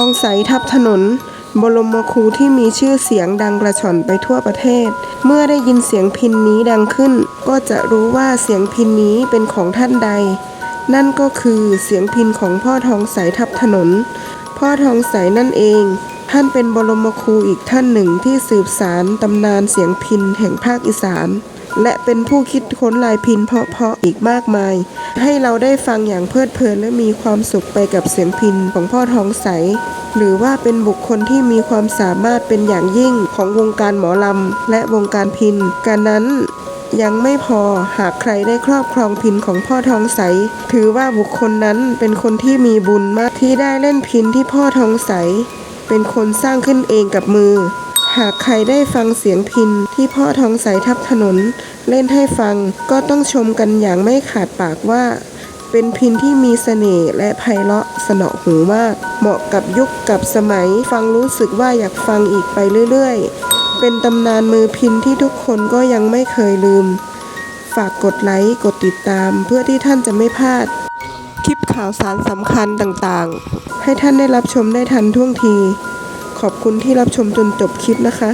องใสทับถนน บรมครูที่มีชื่อเสียงดังกระฉ่อนไปทั่วประเทศ เมื่อได้ยินเสียงพินนี้ดังขึ้น ก็จะรู้ว่าเสียงพินนี้เป็นของท่านใด นั่นก็คือเสียงพินของพ่อทองใสทับถนน พ่อทองใสนั่นเอง ท่านเป็นบรมครูอีกท่านหนึ่งที่สืบสารตำนานเสียงพินแห่งภาคอีสาน และเป็นผู้คิดค้นลายพินเพาะๆอีกมากมาย ให้เราได้ฟังอย่างเพลิดเพลินและมีความสุขไปกับเสียงพินของพ่อทองใส หรือว่าเป็นบุคคลที่มีความสามารถเป็นอย่างยิ่งของวงการหมอลำและวงการพินการนั้นยังไม่พอหากใครได้ครอบครองพินของพ่อทองใส ถือว่าบุคคลนั้นเป็นคนที่มีบุญมากที่ได้เล่นพินที่พ่อทองใส เป็นคนสร้างขึ้นเองกับมือ หากใครได้ฟังเสียงพินที่พ่อทองใสทับถนน เล่นให้ฟังก็ต้องชมกันอย่างไม่ขาดปากว่า เป็นพินที่มีเสน่ห์และไพเราะสนอหูมาก เหมาะกับยุคกับสมัย ฟังรู้สึกว่าอยากฟังอีกไปเรื่อยๆ เป็นตำนานมือพินที่ทุกคนก็ยังไม่เคยลืม ฝากกดไลค์กดติดตามเพื่อที่ท่านจะไม่พลาด คลิปข่าวสารสำคัญต่างๆ ให้ท่านได้รับชมได้ทันท่วงที ขอบคุณที่รับชมจนจบคลิปนะคะ